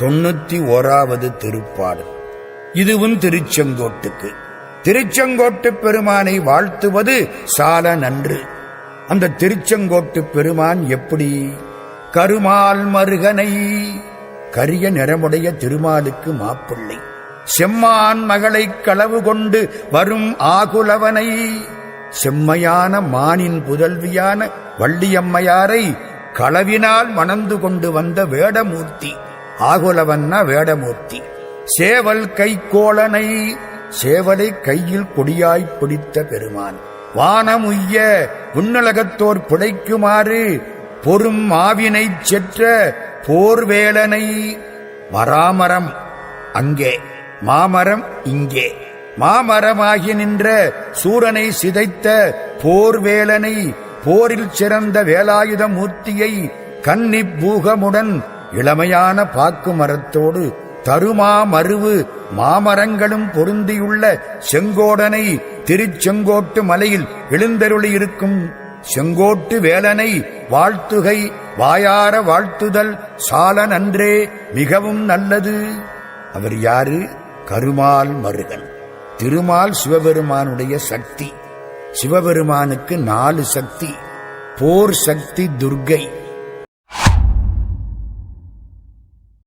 தொண்ணூத்தி ஓராவது திருப்பாடல் இதுவும் திருச்செங்கோட்டுக்கு. திருச்செங்கோட்டு பெருமானை வாழ்த்துவது சால நன்று. அந்த திருச்செங்கோட்டு பெருமான் எப்படி? கருமால் மருகனை கரிய நிறமுடைய திருமாலுக்கு மாப்பிள்ளை. செம்மான் மகளை களவு கொண்டு வரும் ஆகுலவனை செம்மையான மானின் புதல்வியான வள்ளியம்மையாரை களவினால் மணந்து கொண்டு வந்த வேடமூர்த்தி. ஆகுலவன்னா வேடமூர்த்தி. சேவல் கைகோளனை சேவலை கையில் கொடியாய்ப் பிடித்த பெருமான். வானமுய்ய உன்னலகத்தோர் பிழைக்குமாறு பொறும் மாவினைச் செற்ற போர்வேலனை. மராமரம் அங்கே மாமரம் இங்கே. மாமரமாகி நின்ற சூரனை சிதைத்த போர்வேலனை போரில் சிறந்த வேலாயுத மூர்த்தியை கன்னிப் பூகமுடன் இளமையான பாக்கு மரத்தோடு தருமா மருவு மாமரங்களும் பொருந்தியுள்ள செங்கோடனை திருச்செங்கோட்டு மலையில் எழுந்தருளியிருக்கும் செங்கோட்டு வேலனை வாழ்த்துகை வாயார வாழ்த்துதல் சால நன்றே மிகவும் நல்லது. அவர் யாரு? கருமால் மருகன். திருமால் சிவபெருமானுடைய சக்தி. சிவபெருமானுக்கு நாலு சக்தி. போர் சக்தி துர்க்கை